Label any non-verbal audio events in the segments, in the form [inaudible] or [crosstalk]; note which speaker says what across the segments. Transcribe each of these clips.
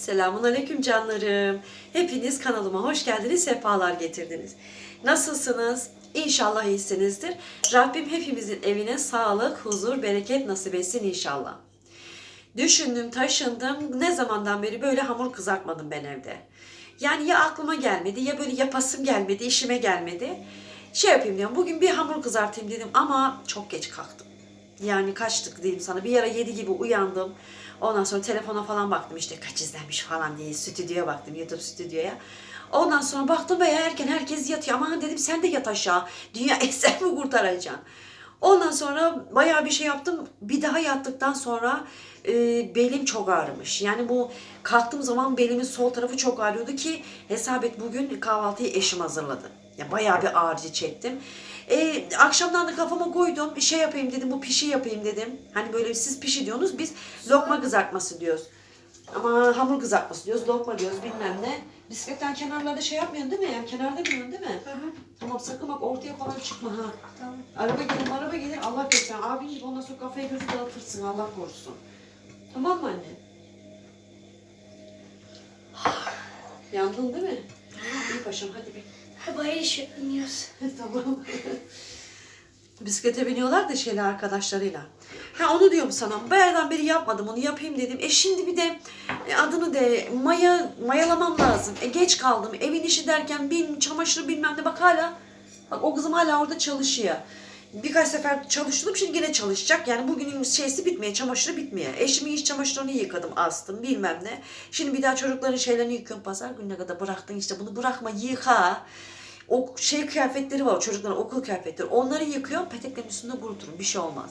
Speaker 1: Selamun Aleyküm canlarım. Hepiniz kanalıma hoş geldiniz, sefalar getirdiniz. Nasılsınız? İnşallah iyisinizdir. Rabbim hepimizin evine sağlık, huzur, bereket nasip etsin inşallah. Düşündüm, taşındım. Ne zamandan beri böyle hamur kızartmadım ben evde. Yani ya aklıma gelmedi ya böyle yapasım gelmedi, işime gelmedi. Şey yapayım diyorum, bugün bir hamur kızartayım dedim ama çok geç kalktım. Yani kaçtık diyeyim sana. Bir ara 7 gibi uyandım. Ondan sonra telefona falan baktım işte kaç izlenmiş falan diye stüdyoya baktım YouTube stüdyoya. Ondan sonra baktım veya erken herkes yatıyor. Aman dedim sen de yat aşağı. Dünya [laughs] sen mi kurtaracaksın? Ondan sonra bayağı bir şey yaptım. Bir daha yattıktan sonra e, belim çok ağrımış. Yani bu kalktığım zaman belimin sol tarafı çok ağrıyordu ki hesap et bugün kahvaltıyı eşim hazırladı. Ya bayağı bir ağrıcı çektim. E, akşamdan da kafama koydum. Şey yapayım dedim. Bu pişi yapayım dedim. Hani böyle siz pişi diyorsunuz. Biz lokma kızartması diyoruz. Ama hamur kızartması diyoruz. Lokma diyoruz bilmem ne. Bisikletten kenarlarda şey yapmıyorsun değil mi? Yani kenarda biniyorsun değil mi? Tamam sakın bak ortaya falan çıkma ha.
Speaker 2: Tamam.
Speaker 1: Araba gelir araba gelir Allah korusun. Abin gibi ondan sonra kafayı gözü dağıtırsın Allah korusun. Tamam mı anne? Yandın değil mi? İyi paşam hadi bir.
Speaker 2: Ha bayağı iş yapıyoruz. [laughs]
Speaker 1: tamam. Bisiklete biniyorlar da şeyle arkadaşlarıyla. Ha onu diyorum sana. Bayağıdan beri yapmadım onu yapayım dedim. E şimdi bir de e, adını de maya mayalamam lazım. E geç kaldım. Evin işi derken bin çamaşırı bilmem ne bak hala. Bak o kızım hala orada çalışıyor. Birkaç sefer çalıştım şimdi yine çalışacak. Yani bugünün şeysi bitmeye, çamaşırı bitmeye. Eşimin iş çamaşırını yıkadım, astım bilmem ne. Şimdi bir daha çocukların şeylerini yıkıyorum. Pazar gününe kadar bıraktın işte bunu bırakma yıka. O şey kıyafetleri var çocukların okul kıyafetleri. Onları yıkıyorum peteklerin üstünde kuruturum bir şey olmaz.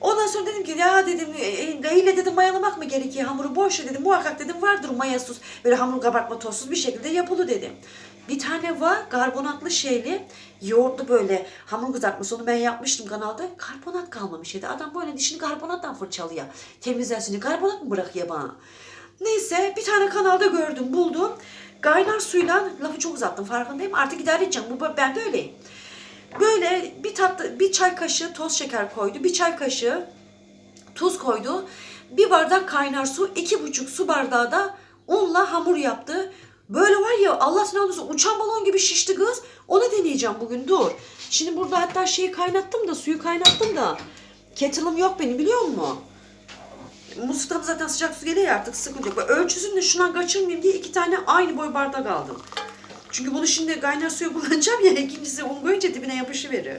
Speaker 1: Ondan sonra dedim ki ya dedim e, ile dedim mayalamak mı gerekiyor hamuru boş dedim muhakkak dedim vardır mayasız böyle hamur kabartma tozsuz bir şekilde yapılı dedim. Bir tane var karbonatlı şeyli yoğurtlu böyle hamur kızartması onu ben yapmıştım kanalda karbonat kalmamış dedi. Adam böyle dişini karbonattan fırçalıyor temizlensin karbonat mı bırakıyor bana? Neyse bir tane kanalda gördüm buldum. Kaynar suyla lafı çok uzattım farkındayım artık idare edeceğim bu ben de öyleyim. Böyle bir tatlı bir çay kaşığı toz şeker koydu. Bir çay kaşığı tuz koydu. Bir bardak kaynar su, iki buçuk su bardağı da unla hamur yaptı. Böyle var ya Allah ne olursa uçan balon gibi şişti kız. Onu deneyeceğim bugün dur. Şimdi burada hatta şeyi kaynattım da suyu kaynattım da. Kettle'ım yok benim biliyor musun? Musluktan zaten sıcak su geliyor ya artık sıkıntı yok. Ölçüsünü de şundan kaçırmayayım diye iki tane aynı boy bardak aldım. Çünkü bunu şimdi kaynar suyu [laughs] kullanacağım ya ikincisi un koyunca dibine yapışıverir.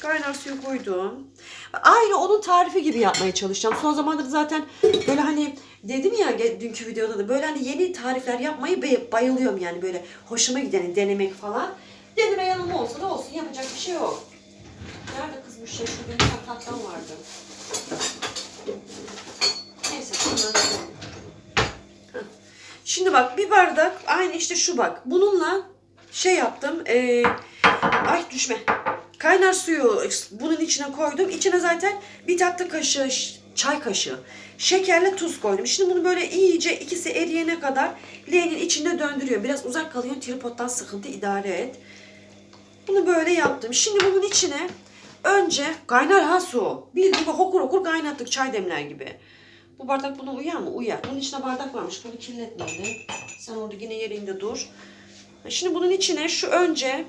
Speaker 1: Kaynar suyu koydum. Aynı onun tarifi gibi yapmaya çalışacağım. Son zamanlarda zaten böyle hani dedim ya dünkü videoda da böyle hani yeni tarifler yapmayı bayılıyorum yani böyle hoşuma giden denemek falan. Deneme yanılma olsa da olsun yapacak bir şey yok. Nerede kız bu şey? Şu benim tahtam vardı. Neyse şunları Heh. Şimdi bak bir bardak aynı işte şu bak. Bununla şey yaptım. Ee, ay düşme. Kaynar suyu bunun içine koydum. İçine zaten bir tatlı kaşığı çay kaşığı şekerle tuz koydum. Şimdi bunu böyle iyice ikisi eriyene kadar leğenin içinde döndürüyor. Biraz uzak kalıyor. Tripoddan sıkıntı idare et. Bunu böyle yaptım. Şimdi bunun içine önce kaynar ha su. Bir gibi hokur hokur kaynattık çay demler gibi. Bu bardak buna uyar mı? Uyar. Bunun içine bardak varmış. Bunu kirletmeyelim. Sen orada yine yerinde dur. Şimdi bunun içine şu önce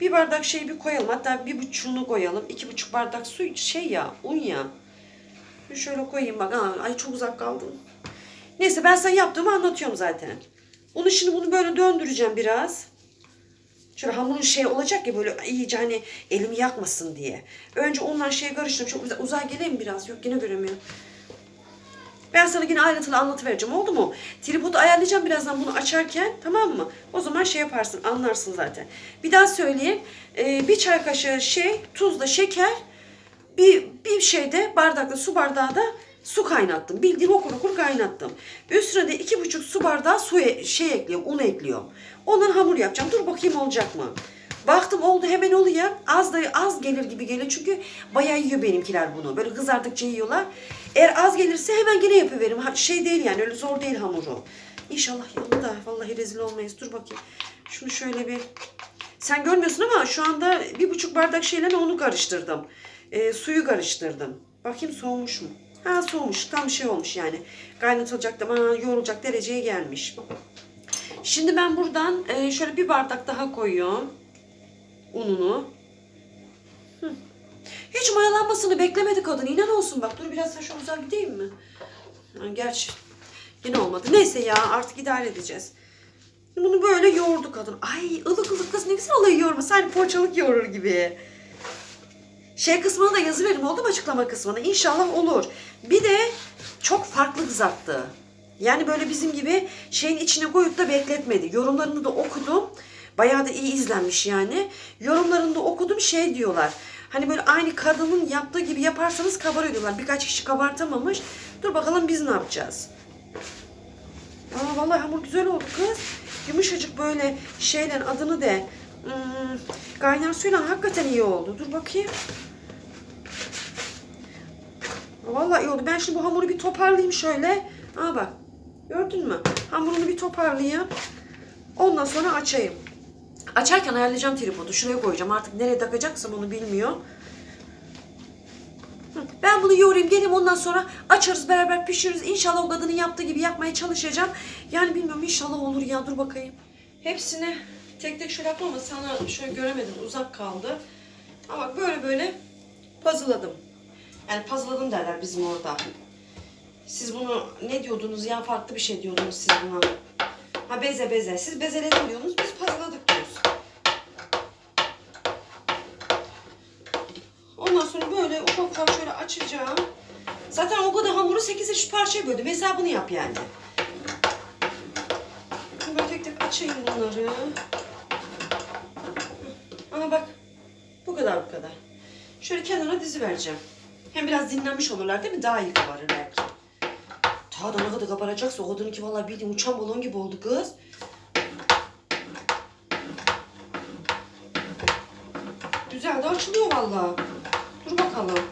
Speaker 1: bir bardak şey bir koyalım. Hatta bir buçuğunu koyalım. iki buçuk bardak su şey ya un ya. Bir şöyle koyayım bak. Aa, ay çok uzak kaldım. Neyse ben sana yaptığımı anlatıyorum zaten. Bunu şimdi bunu böyle döndüreceğim biraz. Şöyle hamurun şey olacak ya böyle iyice hani elimi yakmasın diye. Önce ondan şeye karıştırdım. Çok. Uzay geleyim biraz. Yok yine göremiyorum. Ben sana yine ayrıntılı anlatıvereceğim oldu mu? Tripodu ayarlayacağım birazdan bunu açarken tamam mı? O zaman şey yaparsın anlarsın zaten. Bir daha söyleyeyim. Ee, bir çay kaşığı şey tuzla şeker bir, bir şeyde bardakta su bardağı da su kaynattım. Bildiğim okur okur kaynattım. Üstüne de iki buçuk su bardağı su e- şey ekliyorum, un ekliyorum. Ondan hamur yapacağım. Dur bakayım olacak mı? Baktım oldu hemen oluyor. Az da az gelir gibi geliyor çünkü bayağı yiyor benimkiler bunu. Böyle kızardıkça yiyorlar. Eğer az gelirse hemen gene yapıveririm. Ha, Şey değil yani öyle zor değil hamuru. İnşallah yandı da vallahi rezil olmayız. Dur bakayım. Şunu şöyle bir sen görmüyorsun ama şu anda bir buçuk bardak şeyle onu karıştırdım. Ee, suyu karıştırdım. Bakayım soğumuş mu? Ha soğumuş. Tam şey olmuş yani. Kaynatılacak da aman yoğrulacak dereceye gelmiş. Şimdi ben buradan e, şöyle bir bardak daha koyuyorum. Ununu. Hiç mayalanmasını beklemedi kadın. İnan olsun bak. Dur biraz şu uzağa gideyim mi? Ha, gerçi yine olmadı. Neyse ya artık idare edeceğiz. Bunu böyle yoğurdu kadın. Ay ılık ılık kız ne güzel oluyor yoğurma. Sanki poğaçalık yoğurur gibi. Şey kısmına da yazı verim oldu mu açıklama kısmına? İnşallah olur. Bir de çok farklı kızarttı. Yani böyle bizim gibi şeyin içine koyup da bekletmedi. Yorumlarını da okudum. Bayağı da iyi izlenmiş yani. Yorumlarını da okudum şey diyorlar. Hani böyle aynı kadının yaptığı gibi yaparsanız kabarıyor diyorlar. Birkaç kişi kabartamamış. Dur bakalım biz ne yapacağız? Aa vallahi hamur güzel oldu kız. Yumuşacık böyle şeyle adını de. Hmm, kaynar suyla hakikaten iyi oldu. Dur bakayım. Vallahi iyi oldu. Ben şimdi bu hamuru bir toparlayayım şöyle. Aa bak. Gördün mü? Hamurunu bir toparlayayım. Ondan sonra açayım. Açarken ayarlayacağım tripodu. Şuraya koyacağım. Artık nereye takacaksam onu bilmiyorum. Hı, Ben bunu yoğurayım geleyim ondan sonra açarız beraber pişiririz. İnşallah o kadının yaptığı gibi yapmaya çalışacağım. Yani bilmiyorum inşallah olur ya dur bakayım. Hepsini tek tek şöyle yapmam ama sana şöyle göremedim uzak kaldı. Ama bak böyle böyle puzzle'ladım. Yani puzzle'ladım derler bizim orada. Siz bunu ne diyordunuz ya farklı bir şey diyordunuz siz buna. Ha beze beze. Siz bezeledim diyorsunuz biz puzzle'ladık diyoruz. Ondan sonra böyle ufak ufak şöyle açacağım. Zaten o kadar hamuru 8 eşit parçaya böldüm. Hesabını yap yani. Şimdi böyle tek tek açayım bunları. Ama bak. Bu kadar bu kadar. Şöyle kenara dizi vereceğim. Hem biraz dinlenmiş olurlar değil mi? Daha iyi kabarır. Ta da ne kadar kabaracaksa o kadınki vallahi bildiğin uçan balon gibi oldu kız. Güzel de açılıyor vallahi. Bakalım.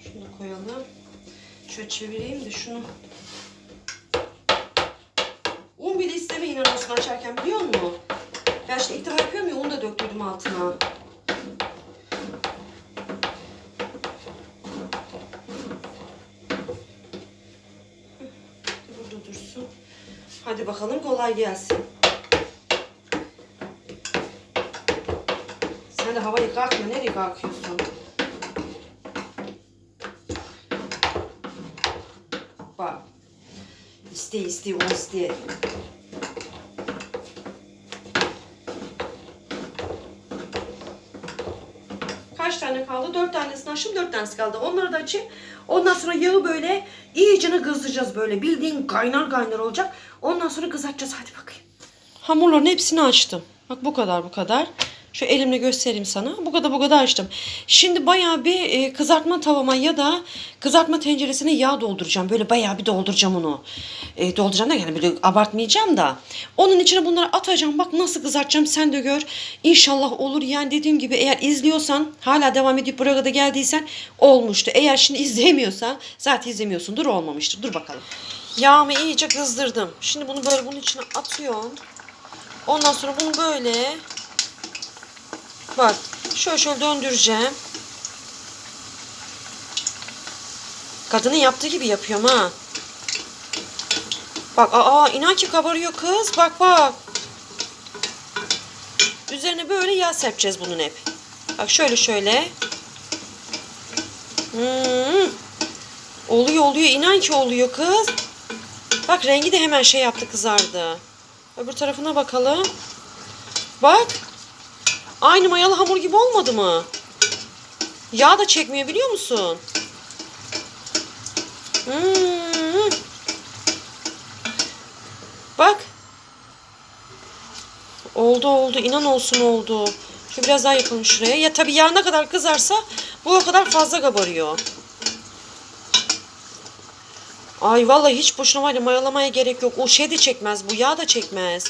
Speaker 1: Şunu koyalım. Şöyle çevireyim de şunu. Un bile istemeyin arasını açarken biliyor musun? Ben işte ilk yapıyorum ya un da döktürdüm altına. Hadi bakalım kolay gelsin. De havayı kalkma. Nereye kalkıyorsun? Bak. İste iste o iste. Kaç tane kaldı? Dört tanesini açtım. Dört tanesi kaldı. Onları da açayım. Ondan sonra yağı böyle iyicene kızdıracağız böyle. Bildiğin kaynar kaynar olacak. Ondan sonra kızartacağız. Hadi bakayım. Hamurların hepsini açtım. Bak bu kadar bu kadar. Şu elimle göstereyim sana. Bu kadar bu kadar açtım. Şimdi bayağı bir e, kızartma tavama ya da kızartma tenceresine yağ dolduracağım. Böyle bayağı bir dolduracağım onu. E, dolduracağım da yani böyle abartmayacağım da. Onun içine bunları atacağım. Bak nasıl kızartacağım sen de gör. İnşallah olur. Yani dediğim gibi eğer izliyorsan hala devam edip buraya kadar geldiysen olmuştu. Eğer şimdi [laughs] izlemiyorsan zaten izlemiyorsundur olmamıştır. Dur bakalım. Yağımı iyice kızdırdım. Şimdi bunu böyle bunun içine atıyorum. Ondan sonra bunu böyle Bak şöyle şöyle döndüreceğim. Kadının yaptığı gibi yapıyorum ha. Bak aa inan ki kabarıyor kız. Bak bak. Üzerine böyle yağ serpeceğiz bunun hep. Bak şöyle şöyle. Hmm. Oluyor oluyor. inan ki oluyor kız. Bak rengi de hemen şey yaptı kızardı. Öbür tarafına bakalım. Bak. Aynı mayalı hamur gibi olmadı mı? Yağ da çekmiyor biliyor musun? Hmm. Bak. Oldu oldu. inan olsun oldu. Şu biraz daha yapalım şuraya. Ya tabii yağ ne kadar kızarsa bu o kadar fazla kabarıyor. Ay vallahi hiç boşuna var ya mayalamaya gerek yok. O şey de çekmez bu yağ da çekmez.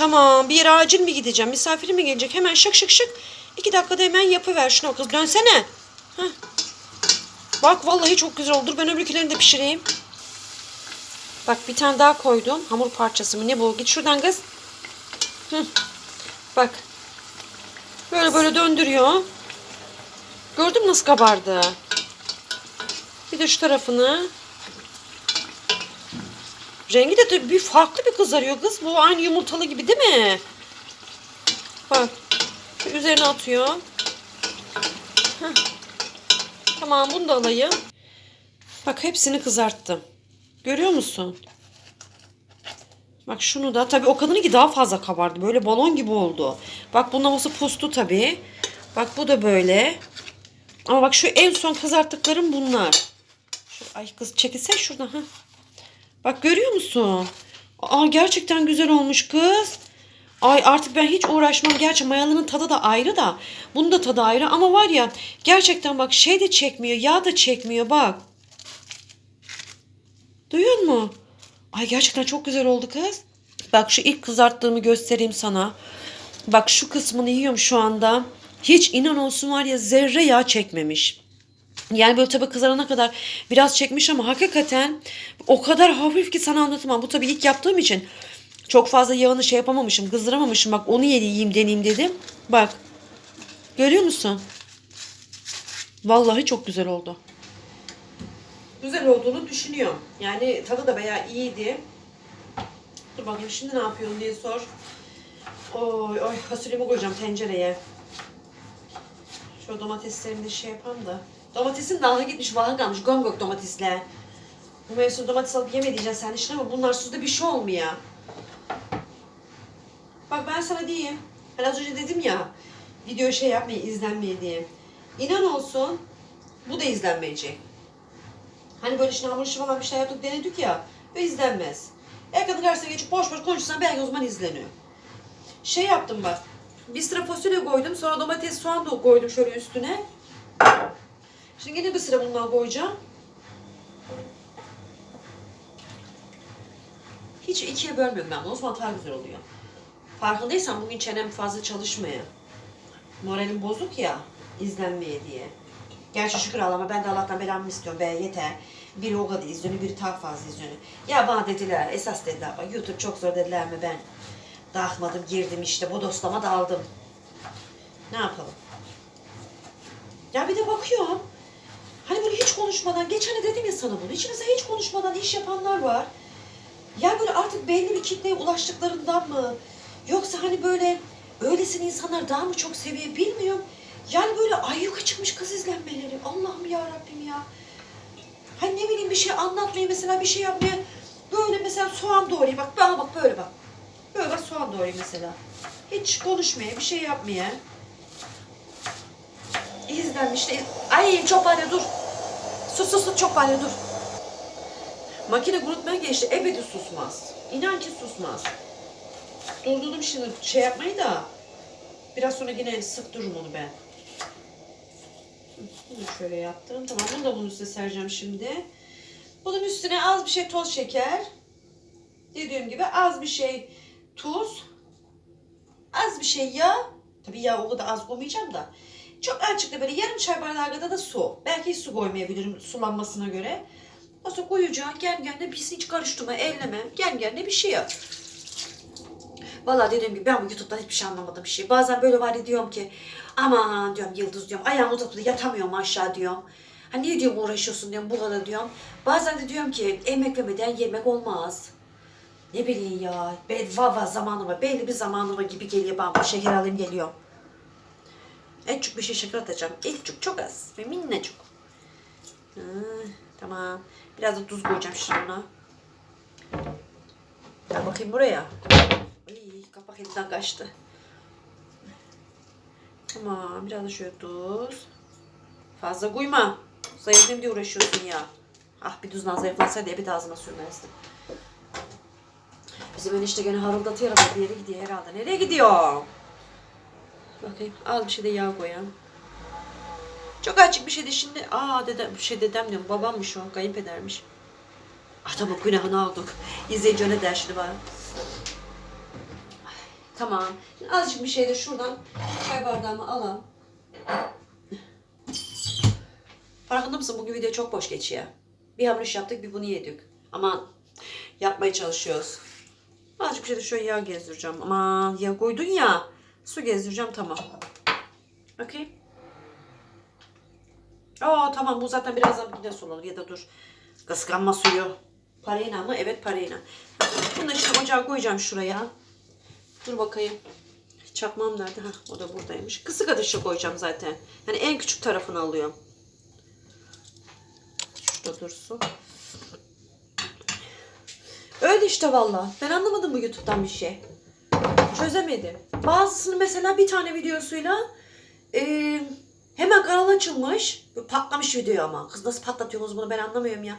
Speaker 1: Tamam bir yere acil mi gideceğim? Misafirim mi gelecek? Hemen şık şık şık. İki dakikada hemen yapıver şunu kız. Dönsene. Heh. Bak vallahi çok güzel oldu. Dur ben öbürkülerini de pişireyim. Bak bir tane daha koydum. Hamur parçası mı? Ne bu? Git şuradan kız. Hı. Bak. Böyle böyle döndürüyor. Gördün nasıl kabardı? Bir de şu tarafını. Rengi de bir farklı bir kızarıyor kız. Bu aynı yumurtalı gibi değil mi? Bak. Üzerine atıyor. Heh. Tamam bunu da alayım. Bak hepsini kızarttım. Görüyor musun? Bak şunu da tabii o kadınınki daha fazla kabardı. Böyle balon gibi oldu. Bak bunun havası pustu tabii. Bak bu da böyle. Ama bak şu en son kızarttıklarım bunlar. Şu, ay kız çekilsen şuradan. ha. Bak görüyor musun? Aa gerçekten güzel olmuş kız. Ay artık ben hiç uğraşmam. Gerçi mayalının tadı da ayrı da. Bunun da tadı ayrı. Ama var ya gerçekten bak şey de çekmiyor. Yağ da çekmiyor bak. Duyuyor musun? Ay gerçekten çok güzel oldu kız. Bak şu ilk kızarttığımı göstereyim sana. Bak şu kısmını yiyorum şu anda. Hiç inan olsun var ya zerre yağ çekmemiş. Yani böyle tabii kızarana kadar biraz çekmiş ama hakikaten o kadar hafif ki sana anlatamam. Bu tabii ilk yaptığım için çok fazla yağını şey yapamamışım, kızdıramamışım. Bak onu yiyeyim deneyeyim dedim. Bak. Görüyor musun? Vallahi çok güzel oldu. Güzel olduğunu düşünüyorum. Yani tadı da bayağı iyiydi. Dur bakayım şimdi ne yapıyorsun diye sor. Oy oy fasulyemi koyacağım tencereye. Şu domateslerimi de şey yapalım da. Domatesin dalı gitmiş vaha kalmış gongok domatesle. Bu mevsim domates alıp yeme diyeceksin sen işte ama bunlar suzda bir şey olmuyor. Bak ben sana diyeyim. Hani az önce dedim ya video şey yapmayın izlenmeye diye. İnan olsun bu da izlenmeyecek. Hani böyle şimdi hamur işi falan bir şey yaptık denedik ya ve izlenmez. Ekranın karşısına geçip boş boş konuşsan belki o zaman izleniyor. Şey yaptım bak. Bir sıra fasulye koydum. Sonra domates, soğan da koydum şöyle üstüne. Şimdi yine bir sıra bundan koyacağım. Hiç ikiye bölmüyorum ben. O zaman daha güzel oluyor. Farkındaysan bugün çenem fazla çalışmıyor. Moralim bozuk ya izlenmeye diye. Gerçi şükür Allah'ıma ben de Allah'tan belamı istiyorum be yeter. Biri o kadar izleniyor, biri daha fazla izleniyor. Ya bana dediler, esas dediler YouTube çok zor dediler mi ben dağıtmadım, girdim işte, bodoslama daldım. Ne yapalım? Ya bir de bakıyorum, hani böyle hiç konuşmadan, geçen de dedim ya sana bunu, mesela hiç konuşmadan iş yapanlar var. Ya böyle artık belli bir kitleye ulaştıklarından mı? Yoksa hani böyle öylesine insanlar daha mı çok seviyor bilmiyorum. Yani böyle ayyuka çıkmış kız izlenmeleri. Allah'ım ya Rabbim ya. Hani ne bileyim bir şey anlatmayı mesela bir şey yapmaya böyle mesela soğan doğrayayım bak bana bak böyle bak. Böyle bak soğan doğrayayım mesela. Hiç konuşmaya bir şey yapmaya. İzlenmiş de ay çok bari dur. Sus sus sus çok bari dur. Makine kurutmaya geçti. Ebedi susmaz. İnan ki susmaz. Durdurdum şimdi şey yapmayı da. Biraz sonra yine sık dururum onu ben. Bunu şöyle yaptım. Tamam bunu da bunun üstüne sereceğim şimdi. Bunun üstüne az bir şey toz şeker. Dediğim gibi az bir şey tuz. Az bir şey yağ. Tabii yağ o kadar az koymayacağım da. Çok azıcık da böyle yarım çay bardağı kadar da su. Belki su koymayabilirim sulanmasına göre. Nasıl koyacağım? Gel gel biz hiç karıştırma, elleme. Gel gel bir şey yap. Vallahi dediğim gibi ben bu YouTube'dan hiçbir şey anlamadım bir şey. Bazen böyle var diyorum ki aman diyorum Yıldız diyorum ayağımı uzatıp yatamıyorum aşağı diyorum. Ha niye diyorum uğraşıyorsun diyorum burada diyorum. Bazen de diyorum ki emek vermeden yemek olmaz. Ne bileyim ya. Ben vava zamanıma belli bir zamanıma gibi geliyor ben bu şeker alayım geliyor. En çok bir şey şeker atacağım. En çok az ve minnacık. Hı, tamam. Biraz da tuz koyacağım şimdi. Gel bakayım buraya. Ay, kapak elinden kaçtı. Tamam. Biraz da şöyle tuz. Fazla koyma. Zayıflayayım diye uğraşıyorsun ya. Ah bir tuzdan zayıflansaydı bir de ağzıma sürmezdim. Bizim enişte gene harıldatıyor bir yere gidiyor herhalde. Nereye gidiyor? Bakayım. Az bir şey de yağ koyalım. Çok açık bir şeydi şimdi. Aa dedem, şey dedem diyorum. Babammış o. Kayınpedermiş. Ah tamam günahını aldık. İzleyici öne der şimdi bana. Tamam. Şimdi azıcık bir şey de şuradan çay bardağımı alalım. Farkında mısın? Bugün video çok boş geçiyor. Bir hamur iş yaptık, bir bunu yedik. Ama yapmaya çalışıyoruz. Azıcık bir şey de şöyle yağ gezdireceğim. Aman yağ koydun ya. Su gezdireceğim tamam. Bakayım. Aa tamam bu zaten birazdan bir de sulanır ya da dur. Kıskanma suyu. Parayla mı? Evet parayla. Bunu da şimdi ocağa koyacağım şuraya. Dur bakayım. Çakmağım nerede? Hah, o da buradaymış. Kısık ateşe koyacağım zaten. Yani en küçük tarafını alıyorum. Şurada dursun. Öyle işte valla. Ben anlamadım bu YouTube'dan bir şey. Çözemedim. Bazısını mesela bir tane videosuyla eee, hemen kanal açılmış. Patlamış video ama. Kız nasıl patlatıyorsunuz bunu ben anlamıyorum ya.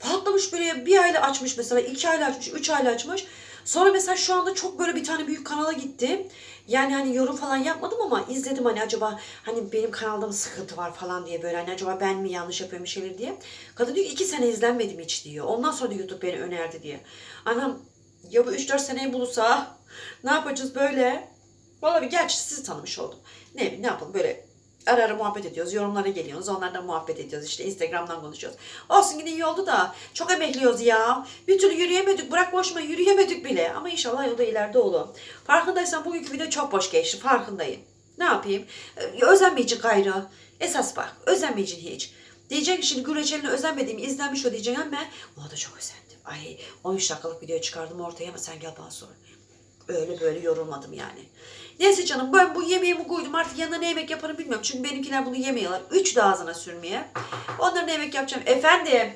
Speaker 1: Patlamış böyle bir ayla açmış mesela. iki ayla açmış, üç ayla açmış. Sonra mesela şu anda çok böyle bir tane büyük kanala gittim. Yani hani yorum falan yapmadım ama izledim hani acaba hani benim kanalda mı sıkıntı var falan diye böyle hani acaba ben mi yanlış yapıyorum bir şeyler diye. Kadın diyor ki iki sene izlenmedim hiç diyor. Ondan sonra da YouTube beni önerdi diye. Anam ya bu 3-4 seneyi bulursa ne yapacağız böyle? Vallahi bir gerçi sizi tanımış oldum. Ne ne yapalım böyle ara ara muhabbet ediyoruz. Yorumlara geliyoruz. Onlarla muhabbet ediyoruz. işte Instagram'dan konuşuyoruz. Olsun yine iyi oldu da çok emekliyoruz ya. Bir türlü yürüyemedik. Bırak boşma yürüyemedik bile. Ama inşallah o da ileride olur. Farkındaysan bugünkü video çok boş geçti. Farkındayım. Ne yapayım? Ee, Özenmeyecek gayrı. Esas bak. Özenmeyeceksin hiç. Diyeceksin ki şimdi Gül Reçeli'ne özenmediğim izlenmiş o diyeceksin ama ona da çok özendim. Ay 13 dakikalık video çıkardım ortaya ama sen gel bana sor. Öyle böyle yorulmadım yani. Neyse canım ben bu yemeğimi koydum artık yanına ne yemek yaparım bilmiyorum. Çünkü benimkiler bunu yemiyorlar. Üç de ağzına sürmeye. Onlara ne yemek yapacağım? Efendim.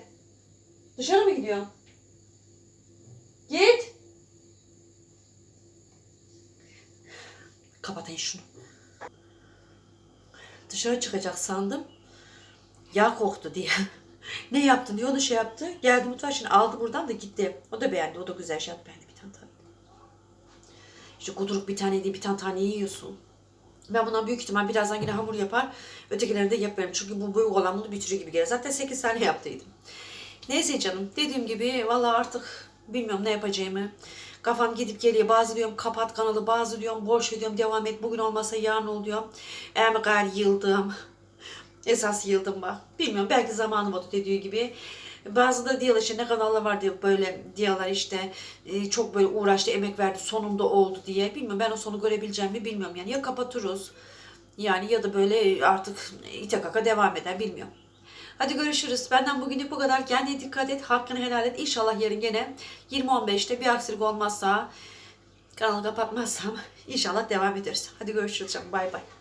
Speaker 1: Dışarı mı gidiyorsun? Git. Kapatayım şunu. Dışarı çıkacak sandım. Yağ koktu diye. [laughs] ne yaptın diye onu şey yaptı. Geldi mutfağa şimdi aldı buradan da gitti. O da beğendi. O da güzel şey yaptı. İşte kuduruk bir tane değil bir tane tane yiyorsun. Ben bundan büyük ihtimal birazdan yine hamur yapar. Ötekileri de yaparım. Çünkü bu büyük olan bunu bitiriyor gibi gelir. Zaten 8 tane yaptıydım. Neyse canım. Dediğim gibi valla artık bilmiyorum ne yapacağımı. Kafam gidip geliyor. Bazı diyorum kapat kanalı. Bazı diyorum boş diyorum devam et. Bugün olmasa yarın ol diyorum. Eğer gayri yıldım. [laughs] Esas yıldım bak. Bilmiyorum belki zamanım oldu dediği gibi. Bazı da diyorlar işte ne kanallar var diyor böyle diyorlar işte e, çok böyle uğraştı emek verdi sonunda oldu diye. Bilmiyorum ben o sonu görebileceğim mi bilmiyorum yani ya kapatırız yani ya da böyle artık ite kaka devam eder bilmiyorum. Hadi görüşürüz. Benden bugünlük bu kadar. Kendine dikkat et. Hakkını helal et. İnşallah yarın gene 20-15'te bir aksilik olmazsa kanalı kapatmazsam [laughs] inşallah devam ederiz. Hadi görüşürüz canım. Bay bay.